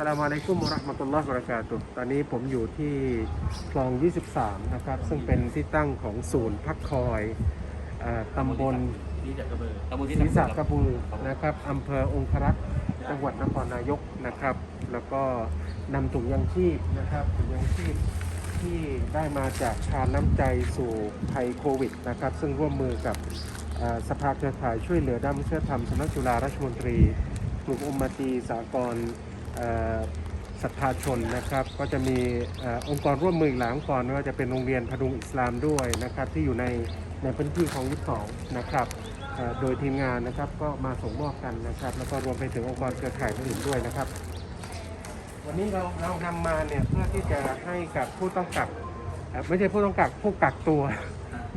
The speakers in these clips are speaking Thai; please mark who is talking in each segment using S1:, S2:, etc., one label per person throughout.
S1: สลามอะลัยกุมราะห์มะตุลลอฮ์บรากาตุตอนนี้ผมอยู่ที่คลอง 23 นะครับ ซึ่งเป็นที่ตั้งของศูนย์พักคอยเอ่อตำบล
S2: ตำบลที่
S1: ศรีษะกระบือนะครับอำเภอองครักษ์จังหวัดนครนายกนะครับ แล้วก็นำถุงยังชีพนะครับถุงยังชีพที่ได้มาจากทานน้ำใจสู่ภัยโควิดนะครับ ซึ่งร่วมมือกับเอ่อสภาเครือข่ายช่วยเหลือด้านมนุษยธรรมสำนักจุฬาราชมนตรี กลุ่มอุมมาตีสากล ศรัทธาชนนะครับ ก็จะมีอองค์กรร่วมมืออีกหลายองค์กรไม่ว่าจะเป็นโรงเรียนพดุงอิสลามด้วยนะครับ ที่อยู่ในในพื้นที่ของยี่สองนะครับโดยทีมงานนะครับก็มาส่งมอบกันนะครับ แล้วก็รวมไปถึงองค์กรเครือข่ายอื่นด้วยนะครับ วันนี้เราเรานำมาเนี่ยเพื่อที่จะให้กับผู้ต้องกักไม่ใช่ผู้ต้องกักผู้กักตัว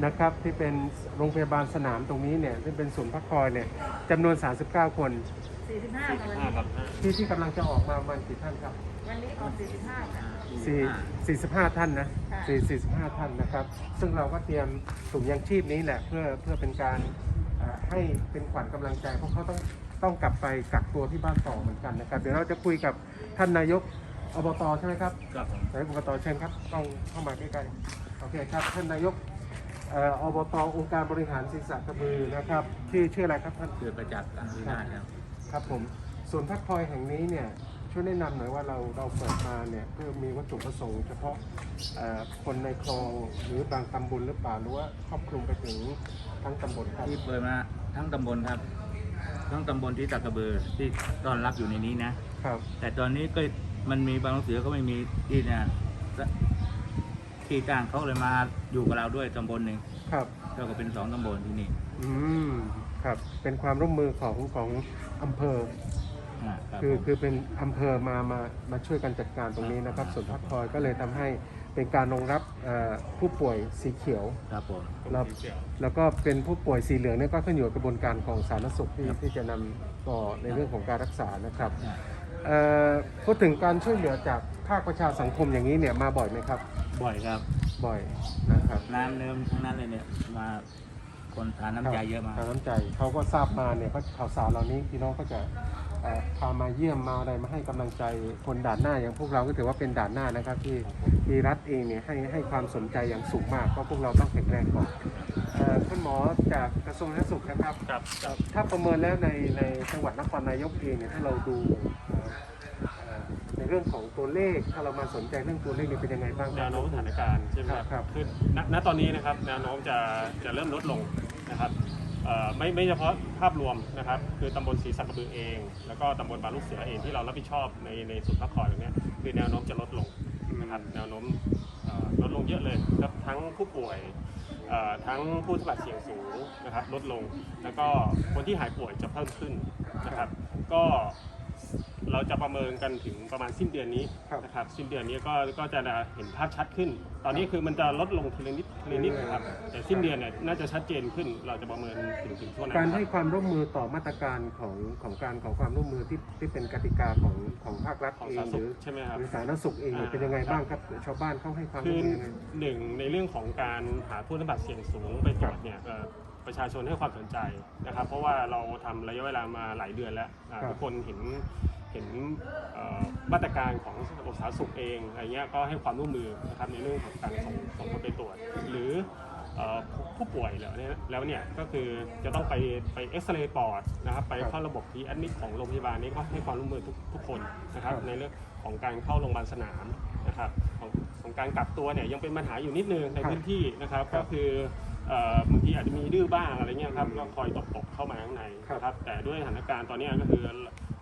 S1: นะครับที่เป็นโรงพยาบาลสนามตรงนี้เนี่ยซึ่งเป็นศูนย์พักคอยเนี่ยจำนวน 39 คน
S3: 45
S2: สี่
S3: ค่ะ
S2: สิบ
S3: วัน
S2: ห้า
S3: นี้
S2: ครับ
S1: ที่ที่กำลังจะออกมาประมาณกี่ท่านครับ
S3: วันนี้ออก45ค่ะ
S1: สี่สี่สิบห้าท่านนะ
S3: ค่ะ
S1: สี่สี่สิบห้าท่านนะครับ ซึ่งเราก็เตรียมถุงยางชีพนี้แหละเพื่อเพื่อเป็นการเอ่อให้เป็นขวัญกำลังใจเพราะเขาต้องต้องกลับไปกักตัวที่บ้านต่อเหมือนกันนะครับ เดี๋ยวเราจะคุยกับท่านนายกอบตใช่ไหมครับ
S2: ครับผม
S1: นายกอบตเชิญครับต้องเข้ามาใกล้ๆโอเคครับท่านนายกเอ่ออบตองค์การบริหารศีรษะกระบือนะครับชื่อชื่ออะไรครับท่าน
S2: เกิดประจักษ์ต่างวินาศครับ
S1: ครับผมส่วนย์พักคอยแห่งนี้เนี่ยช่วยแนะนำหน่อยว่าเราเราเปิดมาเนี่ยเพื่อมีวัตถุประสงค์เฉพาะเอ่อคนในคลองหรือบางตำบลหรือเปล่าหรือว่าครอบคลุมไปถึงทั้งตำบลครับ
S2: ที่เปิดมาทั้งตำบลครับ ทั้งตำบลที่จักระเบือที่ต้อนรับอยู่ในนี้นะ
S1: ครับ
S2: แต่ตอนนี้ก็มันมีบางเสือเขาไม่มีที่เนี่ยที่จ้างเขาเลยมาอยู่กับเราด้วยตำบลหนึ่ง
S1: ครับ
S2: ก็ก็เป็นสองตำบลที่นี่
S1: อืม ครับ เป็นความร่วมมือของของอำเภอ
S2: อ่ารับ
S1: คือ
S2: ผม
S1: คือเป็นอำเภอมามามาช่วยกันจัดการตรงนี้นะครับส่วนย์พักคอยก็เลยทำให้เป็นการรองรับเอ่อผู้ป่วยสีเขียว
S2: ครับผม
S1: แล้วแล้วก็เป็นผู้ป่วยสีเหลืองเนี่ยก็ขึ้นอยู่กับกระบวนการของสาธารณสุขที่ที่จะนำต่อในเรื่องของการรักษานะครับ
S2: อ่า
S1: เอ่อพูดถึงการช่วยเหลือจากภาคประชาสังคมอย่างนี้เนี่ยมาบ่อยไหมครับ
S2: บ่อยครับ
S1: บ่อยนะครับ
S2: น้ำเนิมทั้งนั้นเลยเนี่ยมา คนทานน้ำใจเยอะมาก
S1: ทางน้ำใจเขาก็ทราบมาเนี่ยก็ข่าวสารเหล่านี้พี่น้องก็จะเอ่อพามาเยี่ยมมาอะไรมาให้กำลังใจคนด่านหน้าอย่างพวกเราก็ถือว่าเป็นด่านหน้านะครับ ที่ที่รัฐเองเนี่ยให้ให้ความสนใจอย่างสูงมากเพราะพวกเราต้องแข็งแรงก่อนเอ่อคุณหมอจากกระทรวงสาธารณสุขนะครับ
S4: ครับ
S1: เอ่อถ้าประเมินแล้วในในจังหวัดนครนายกเองเนี่ยถ้าเราดูเอ่อเอ่อใน เรื่องของตัวเลขถ้าเรามาสนใจเรื่องตัวเลขนี่เป็นยังไงบ้างค
S4: แน
S1: รับ
S4: วโน้มสถานการณ์ใช่ไหม
S1: ครับครับ
S4: คือณณตอนนี้นะครับแนวโน้มจะจะเริ่มลดลงนะครับเอ่อไม่ไม่เฉพาะภาพรวมนะครับ คือตำบลศรีสักกระบือเอง แล้วก็ตำบลบางลูกเสือเองที่เรารับผิดชอบในในสุดพักคอยตรงเนี้ยคือแนวโน้มจะลดลงนะครับแนวโน้มเอ่อลดลงเยอะเลยครับทั้งผู้ป่วยเอ่อทั้งผู้สัมผัสเสี่ยงสูงนะครับลดลง แล้วก็คนที่หายป่วยจะเพิ่มขึ้นนะครับ ก็ เราจะประเมินกันถึงประมาณสิ้นเดือนนี้
S1: ครับ
S4: นะครับสิ้นเดือนนี้ก็ก็จะเห็นภาพชัดขึ้น ตอนนี้คือมันจะลดลงทีละนิดทีละนิดนะครับแต่สิ้นเดือนเนี่ยน่าจะชัดเจนขึ้น เราจะประเมินถึงถึงช่วงนั้น
S1: การ
S4: นะค
S1: ให้
S4: รับ
S1: ความร่วมมือต่อมาตรการของของการขอความร่วมมือที่ที่เป็นกติกาของของภาครัฐ
S4: ของ
S1: เอ
S4: สางธารณ
S1: ห
S4: สุ
S1: รือ
S4: ขใช่ไหมครับ
S1: หรือสาธารณสุขเองเนี่ย
S4: อ่า
S1: เป็นยังไงบ้างครับชาวบ้านเขาให้ความ
S4: คื
S1: ร่ว
S4: อ
S1: มมือยังไง
S4: หนึ่งในเรื่องของการหาผู้สัมผัสเสี่ยงสูงไปตรวจเนี่ยเอ่อ ประชาชนให้ความสนใจนะครับ เพราะว่าเราทำระยะเวลามาหลายเดือนแล้วอ่า
S1: ครับ
S4: ทุกคนเห็นเห็นเอ่อมาตรการของระบบสาธารณสุขเองอะไรเงี้ยก็ให้ความร่วมมือนะครับในเรื่องของการส่งส่งคนไปตรวจ หรือเอ่อผู้ป่วยแล้วเนี่ยแล้วเนี่ยก็คือจะต้องไปไปเอ็กซเรย์ปอดนะครับไปเข้าระบบที่แอดมิดของโรงพยาบาลนี้ก็ให้ความร่วมมือทุกทุกคนนะครับ
S1: ครับ
S4: ในเรื่องของการเข้าโรงพยาบาลสนามนะครับของของการกักตัวเนี่ยยังเป็นปัญหาอยู่นิดนึงใน
S1: ครับ
S4: พื้นที่นะครับ
S1: ครั
S4: ก็
S1: บ
S4: คือเอ่อ บางทีอาจจะมีดื้อบ้างอะไรเงี้ยครับก็คอยตบตบเข้ามาข้างใน
S1: ครับ
S4: นะครับ แต่ด้วยสถานการณ์ตอนเนี้ยก็คือ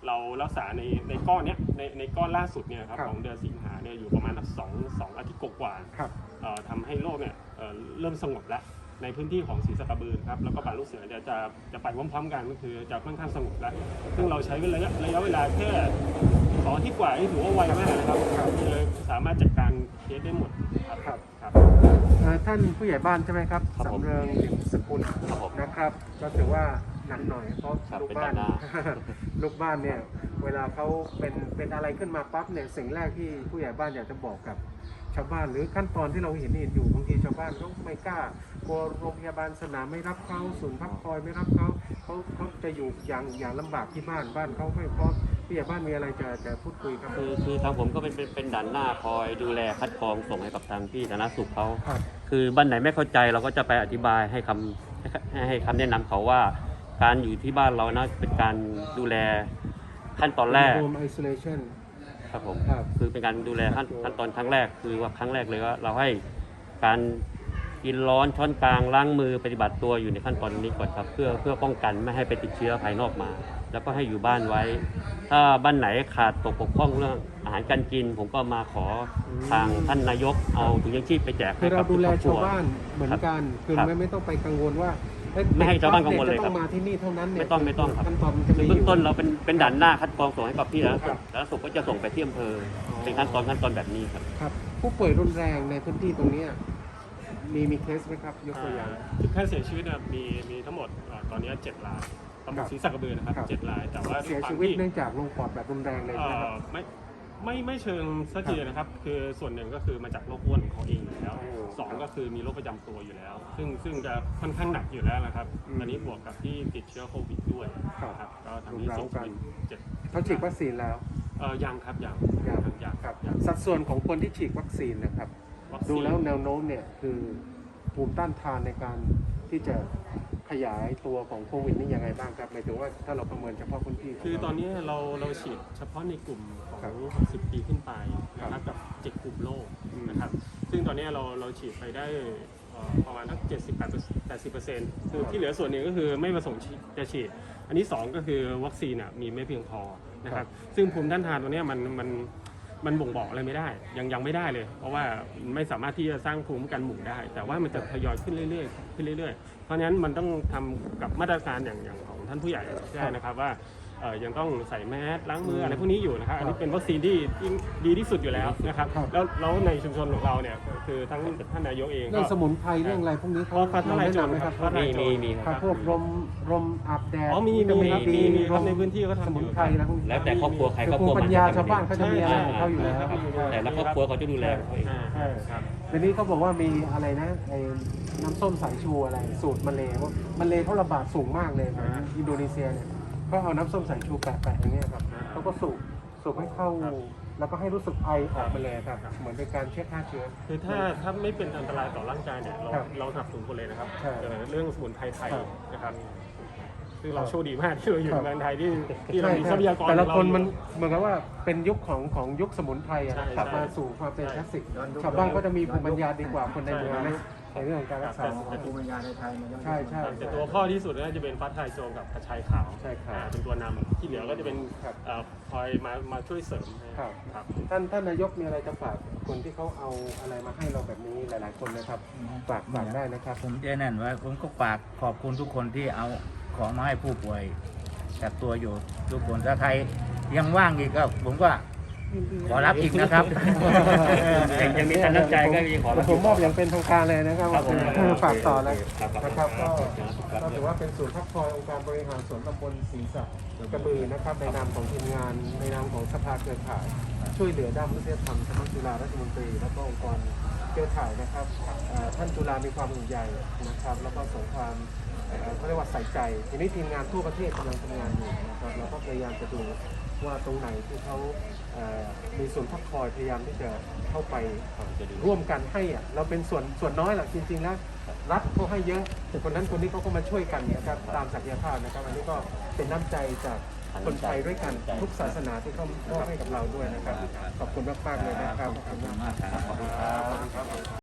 S4: เรารักษาในในก้อนเนี้ยในในก้อนล่าสุดเนี่ยครับ
S1: ครับ
S4: ของเดือนสิงหาเนี่ยอยู่ประมาณสักสองสองอาทิตย์กว่าๆ
S1: ครับ
S4: เอ่อทำให้โลกเนี่ยเอ่อเริ่มสงบแล้วในพื้นที่ของศรีสะกระบือครับแล้วก็ป่าลูกเสือเนี่ยจะจะไปพร้อมๆกันก็คือจะค่อนข้างสงบแล้ว ซึ่งเราใช้ระยะระยะเวลาแค่สองอาทิตย์กว่านี่ถือว่าไวมากนะครับ
S1: ครับ
S4: คือสามารถจัดการเคสได้หมดครับ
S1: ครับ
S4: ครับ
S1: เอ่อ ท่านผู้ใหญ่บ้านใช่ไหมครับ
S2: ครับผม
S1: สำเริงลิมสกุล
S2: ครับผม
S1: นะครับ ก็ถือว่าหนักหน่อยเพราะ
S2: ครับ
S1: ลูก
S2: เป็น
S1: บ้าน
S2: ด้านหน้า
S1: ลูกบ้านเนี่ยเวลาเขาเป็นเป็นอะไรขึ้นมาปั๊บเนี่ยสิ่งแรกที่ผู้ใหญ่บ้านอยากจะบอกกับ ชาวบ้านหรือขั้นตอนที่เราเห็นเห็นอยู่บางทีชาวบ้านเขาไม่กล้ากลัวโรงพยาบาลสนามไม่รับเขาศูนย์พักคอยไม่รับเขาเขาเขาจะอยู่อย่างอย่างลำบากที่บ้านบ้านเขาไม่พร้อม พี่ใหญ่บ้านมีอะไรจะจะพูดคุยครับ
S5: คือคือทางผมก็เป็นเป็นเป็นด่านหน้าคอยดูแลคัดกรองส่งให้กับทางที่สาธารณสุขเขา
S1: ครับ
S5: คือบ้านไหนไม่เข้าใจเราก็จะไปอธิบายให้คำให้ให้คำแนะนำเขาว่า การอยู่ที่บ้านเรานะเป็นการดูแลขั้นตอนแรก
S1: Home isolation
S5: ครับผม
S1: ครับ
S5: คือเป็นการดูแลขั้นขั้นตอนครั้งแรกคือว่าครั้งแรกเลยว่าเราให้การกินร้อนช้อนกลางล้างมือปฏิบัติตัวอยู่ในขั้นตอนนี้ก่อนครับ เพื่อเพื่อป้องกันไม่ให้ไปติดเชื้อภายนอกมา แล้วก็ให้อยู่บ้านไว้ ถ้าบ้านไหนขาดตกบกพร่องเรื่องอาหารการกิน ผมก็มาขอทางท่านนายกเอาถุงยังชีพไปแจก
S1: คื
S5: ให้
S1: อเรา
S5: กับ
S1: ดู
S5: ทุก
S1: แล
S5: ครอบครั
S1: ชาว
S5: ว
S1: บ้านเหมือนกันคือ
S5: ครับ
S1: ไม่ไม่ต้องไปกังวลว่าเอ้ย
S5: ไม่ให้ชาวบ้านกังวลเลย
S1: จะ
S5: ครั
S1: ต้
S5: บ
S1: องมาที่นี่เท่านั้นเนี่ย
S5: ไม่ต้องไม่ต้องครับ
S1: ขั้นตอนมันจะ
S5: คือ
S1: มี
S5: เบื้องต้น
S1: อยู่
S5: เราเป็นเป็นด่านหน้าคัดกรองส่งให้กับที่สาธารณ
S1: ครั
S5: สุ
S1: บ
S5: ขสาธารณสุขก็จะส่งไปที่อำเภออ เป็นขั้นตอนขั้นตอนแบบนี้ครับ
S1: ครับ ผู้ป่วยรุนแรงในพื้นที่ตรงเนี้ยมีมีเคสไหมครับยกตัวอย่าง
S4: คือแค่เสียชีวิตเนี่ยมีมีทั้งหมดเอ่อตอนนี้เจ็ดราย ตำบ
S1: ครั
S4: ล
S1: บ
S4: ศรีสักกระบือนะครับ
S1: ครับ
S4: เจ็ดราย แต่ว่า
S1: เสีย
S4: ด้ว
S1: ชี
S4: ความ
S1: วิต
S4: ที่
S1: เนื่องจากลงปอดแบบรุนแรงเลย
S4: เอ่
S1: ใช่ไหมครับ
S4: อไม่ไม่ไม่เชิงสักทีนะครับ คือส่วนหนึ่งก็คือมาจากโรคอ้วนของเขาเองอยู่แล้ว
S1: โอ้
S4: สองก็คือมีโรคประจำตัวอยู่แล้ว ซึ่งซึ่งจะค่อนข้างหนักอยู่แล้วนะครับ
S1: อืม
S4: อันนี้บวกกับที่ติดเชื้อโควิดด้วย
S1: ครับ
S4: นะครับก็ทำให้เสียชีวิตเจ็ด
S1: เขาฉีดวัคซีนแล้ว
S4: เออยังครับยัง
S1: ยัง
S4: ยัง
S1: ครับ
S4: ยัง
S1: สัดส่วนของคนที่ฉีดวัคซีนนะครับ
S4: วัคซีน
S1: ดูแล้วแนวโน้มเนี่ยคือภูมิต้านทานในการที่จะ ขยายตัวของโควิดนี่ยังไงบ้างครับหมายถึงว่าถ้าเราประเมินเฉพาะพื้นที่ขง
S4: คือ
S1: เรา
S4: ตอนนี้เราเราฉีดเฉพาะในกลุ่มของ
S1: ครับ
S4: 60 ปีขึ้นไปนะค
S1: ครั
S4: รับบกับเจ็ดกลุ่มโรค
S1: อืม
S4: นะครับ ซึ่งตอนนี้เราเราฉีดไปได้เอ่อประมาณทั้ง70 80เปอร์เซ็นต์คือที่เหลือส่วนหนึ่งก็คือไม่ประสงค์ฉีดจะฉีด อันนี้สองก็คือวัคซีนอะมีไม่เพียงพอนะครับ ซึ่งภูมิต้านทานตัวเนี้ยมันมัน มันบ่งบอกอะไรไม่ได้ ยังยังไม่ได้เลย เพราะว่าไม่สามารถที่จะสร้างภูมิคุ้มกันหมู่ได้ แต่ว่ามันจะทยอยขึ้นเรื่อยๆขึ้นเรื่อยๆ เพราะฉะนั้นมันต้องทำกับมาตรการอย่างอย่างของท่านผู้ใหญ่ได้นะครับว่า ยังต้องใส่แมสล้างมืออะไรพวกนี้อยู่นะครับอันนี้เป็นวัคซีนที่ที่ดีที่สุดอยู่แล้วนะครับ
S1: ครับ
S4: แล้วแล้วในชุมชนของเราเนี่ยคือทั้งท่านนายกเอง
S1: เรื่
S4: ก็
S1: องสมุนไพรเรื่องอะไรพวกนี้
S4: อ๋อฟ้าทลายโจร
S1: แนะนำไหมครับ
S4: ฟ้าทลายโจร
S5: มีมี
S1: ครับพวกรมรมอาบแดด
S4: อ๋อมี
S1: วิตา
S4: มีครับ
S1: ดี
S4: มีมีครับ
S1: ร
S4: ในพื้นที่ก็ทำอยู่
S1: สมุนไพรแล้วพวกนี้
S5: แล้วแต่ครอบครัวใคร
S1: คือ
S5: ครอบ
S1: ภู
S5: ครัว
S1: มิปัญญาชาวบ้านเขาจะมีอะไร
S4: ใช่
S1: ของเขาอยู่แล้ว
S4: ใช่
S5: แต่ละครอบครัวเขาจะดูแลของเขาเอง
S4: อ่า
S1: ใช่
S4: ครับ
S1: ทีนี้เขาบอกว่ามีอะไรนะไอ้น้ำส้มสายชูอะไรสูตรมาเลว่ามาเลเขาระบาดสูงมากเลยเหมือนอินโดนีเซียเนี่ย ก็เอาน้ำส้มสายชูแปะๆอย่างเงี้ยครับเขาก็สูบสูบให้เข้า แล้วก็ให้รู้สึกไอออกมาเลยครับ เหมือนเป็นการเช็คฆ่าเชื้อ
S4: คือถ้าถ้าไม่เป็นอันตรายต่อร่างกายเนี่ยเรา
S1: ครับ
S4: เราสนับสนุนคนเลยนะครับ
S1: ใช่
S4: เอ่อเรื่องสมุนไพรไทย
S1: ครับ
S4: นะครับคือเราโชคดีมากที่เราอยู่
S1: ครั
S4: ใน
S1: บ
S4: เมืองไทยที่ที่เรา
S1: ใช่
S4: มี
S1: ค
S4: ท
S1: รั
S4: รั
S1: บ
S4: พยากร
S1: แต่ละ
S4: ของเรา
S1: คนมัน
S4: อยู่
S1: เหมือนกับว่าเป็นยุคของของยุคสมุนไพรอะ
S4: ใช่
S1: กลับมา
S4: ใช่
S1: สู่ความเป็น
S4: ใช่
S1: คลาสสิก
S6: ย้อนยุค
S1: ชาวบ้านก็จะมีภูมิปัญญาดีกว่าคนในเมือง
S4: ใช่
S1: นะใน เรื่องของการรักษา
S4: แต่
S6: ภูมิปัญญาในไทยมันยัง
S1: ใช่ใช่
S4: แต่ตัวพ่อที่สุดน่าจะเป็นฟ้าทลายโจรกับกระชายขาว
S1: ใช่ครับ
S4: อ่าเป็นตัวนำที่เหลือก็จะเป็น
S1: ครับ
S4: เอ่อคอยมามาช่วยเสริมให้
S1: ครับ
S4: ครับ
S1: ท่านท่านนายกมีอะไรจะฝากคนที่เขาเอาอะไรมาให้เราแบบนี้หลาย ๆ คนนะครับฝากฝากได้นะครับ
S2: ผมจะนั่นไว้ผมก็ฝากขอบคุณทุกคนที่เอาของมาให้ผู้ป่วยกักตัวอยู่ทุกคนถ้าใครยังว่างอีกก็ผมก็ ขอรับอีกนะครับ
S5: ยังยังมีท่านน้ำใจก็มีขอรับ
S1: ผมมอบอย่างเป็นทางการเลยนะครับ
S5: ครับผม
S1: เออฝากต่อเลย
S5: ครับ
S1: นะครับก็
S5: ครับ
S1: ก็ถือว่าเป็นศูนย์พักคอยองค์การบริหารส่วนตำบลศรีสักกระบือนะครับในนามของทีมงานในนามของสภาเครือข่าย ช่วยเหลือด้านมนุษยธรรมสมัครจุฬาราชมนตรี แล้วก็องค์กรเครือข่ายนะครับเอ่อท่านจุฬามีความห่วงใยนะครับ แล้วก็ส่งความเอ่อเขาเรียกว่าใส่ใจทีนี้ทีมงานทั่วประเทศกำลังทำงานอยู่นะครับเราก็พยายามจะดู ว่าตรงไหนที่เขาเอ่อมีศูนย์พักคอยพยายามที่จะเข้าไปร่วมกันให้อะเราเป็นส่วนส่วนน้อยแหละจริงๆแล้วรัฐเขาให้เยอะคนนั้นคนนี้เขาก็มาช่วยกันนะครับตามศักยภาพนะครับอันนี้ก็เป็นน้ำใจจากคนไทยด้วยกันทุกศาสนาที่เขามอบให้กับเราด้วยนะครับ ขอบคุณมากๆเลยนะครับขอบคุณมาก
S2: ครับ